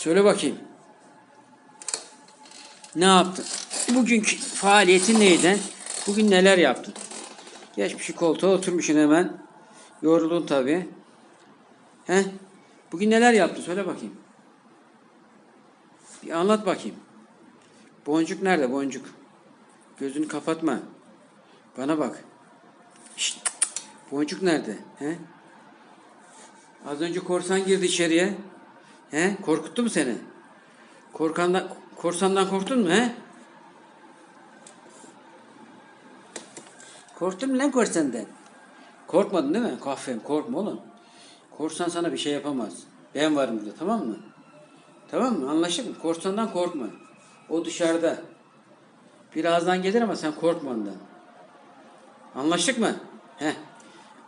Söyle bakayım. Ne yaptın? Bugünkü faaliyetin neydi? Bugün neler yaptın? Geçmişi koltuğa oturmuşsun hemen. Yoruldun tabii. He? Bugün neler yaptın? Söyle bakayım. Bir anlat bakayım. Boncuk nerede boncuk? Gözünü kapatma. Bana bak. Şşt. Boncuk nerede? He? Az önce korsan girdi içeriye. He? Korkuttu mu seni? Korkandan, korsandan korktun mu he? Korktun mu lan korsandan? Korkmadın değil mi? Kahvem korkma oğlum. Korsan sana bir şey yapamaz. Ben varım burada tamam mı? Tamam mı? Anlaştık mı? Korsandan korkma. O dışarıda. Birazdan gelir ama sen korkma ondan. Anlaştık mı? Heh.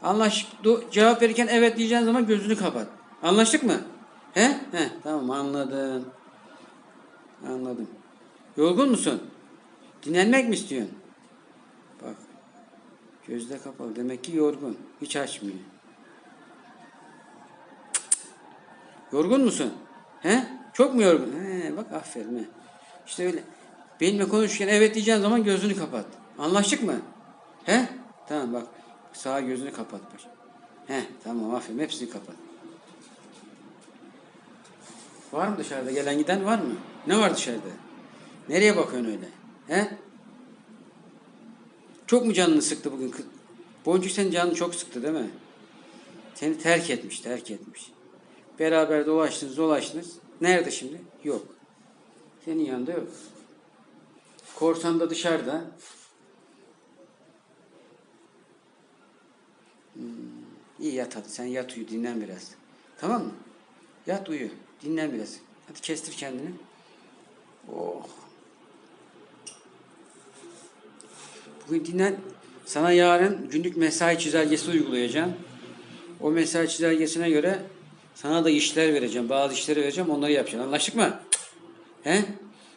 Anlaştık. Cevap verirken evet diyeceğin zaman gözünü kapat. Anlaştık mı? He? He. Tamam anladım. Anladım. Yorgun musun? Dinlenmek mi istiyorsun? Bak. Gözde kapalı. Demek ki yorgun. Hiç açmıyor. Yorgun musun? He? Çok mu yorgun? He, bak aferin. He. İşte öyle. Benimle konuşurken evet diyeceğin zaman gözünü kapat. Anlaştık mı? He? Tamam bak. Sağ gözünü kapat. Bak. He, tamam aferin. Hepsini kapat. Var mı dışarıda? Gelen giden var mı? Ne var dışarıda? Nereye bakıyorsun öyle? He? Çok mu canını sıktı bugün? Boncuk senin canını çok sıktı değil mi? Seni terk etmiş, terk etmiş. Beraber dolaştınız, dolaştınız. Nerede şimdi? Yok. Senin yanında yok. Korsan da dışarıda. Hmm, iyi yat hadi. Sen yat uyu, dinlen biraz. Tamam mı? Yat uyu, dinlen biraz. Hadi kestir kendini. Oh. Bugün dinlen. Sana yarın günlük mesai çizelgesi uygulayacağım. O mesai çizelgesine göre sana da işler vereceğim. Bazı işleri vereceğim. Onları yapacaksın. Anlaştık mı? He?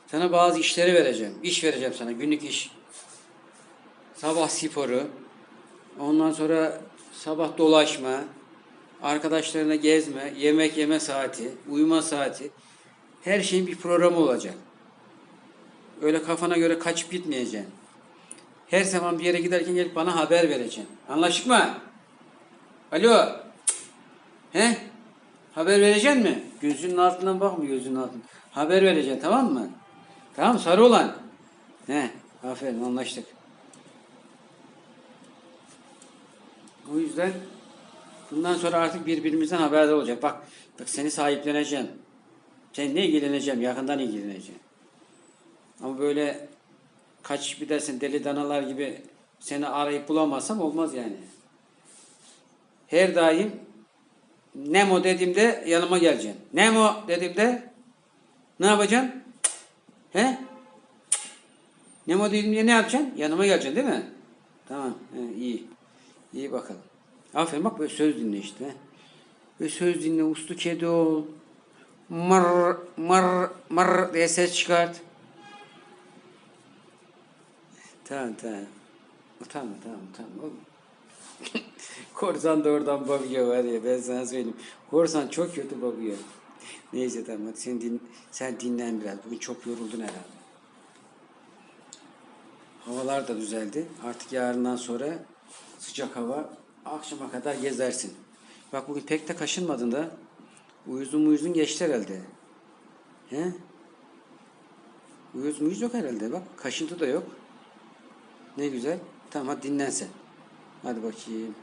Sana bazı işleri vereceğim. İş vereceğim sana. Günlük iş. Sabah sporu. Ondan sonra sabah dolaşma. Arkadaşlarına gezme. Yemek yeme saati. Uyuma saati. Her şeyin bir programı olacak. Öyle kafana göre kaçıp gitmeyeceksin. Her zaman bir yere giderken gelip bana haber vereceksin. Anlaştık mı? Alo. He? Haber vereceksin mi? Gözünün altından bakma gözünün altından. Haber vereceksin tamam mı? Tamam sarı olan. He. Aferin anlaştık. O yüzden bundan sonra artık birbirimizden haberdar olacak. Bak, bak seni sahipleneceğim. Seninle ilgileneceğim. Yakından ilgileneceğim. Ama böyle kaç bir dersin deli danalar gibi seni arayıp bulamazsam olmaz yani. Her daim Nemo dediğimde yanıma geleceksin. Nemo dediğimde ne yapacaksın? He? Nemo dediğimde ne yapacaksın? Yanıma geleceksin değil mi? Tamam. He, iyi. İyi bakalım. Aferin bak böyle söz dinle işte. Böyle söz dinle. Uslu kedi ol. Mır mır mır diye ses çıkart. Tamam tamam. Tamam tamam tamam. Korsan da oradan bakıyor var ya ben sana söyleyeyim. Korsan çok kötü bakıyor. Neyse tamam hadi sen, din, sen dinlen biraz. Bugün çok yoruldun herhalde. Havalar da düzeldi. Artık yarından sonra sıcak hava akşama kadar gezersin. Bak bugün pek de kaşınmadın da. Uyuzun muyuzun geçti herhalde. He? Uyuz muyuz yok herhalde bak. Kaşıntı da yok. Ne güzel. Tamam hadi dinlen. Hadi bakayım.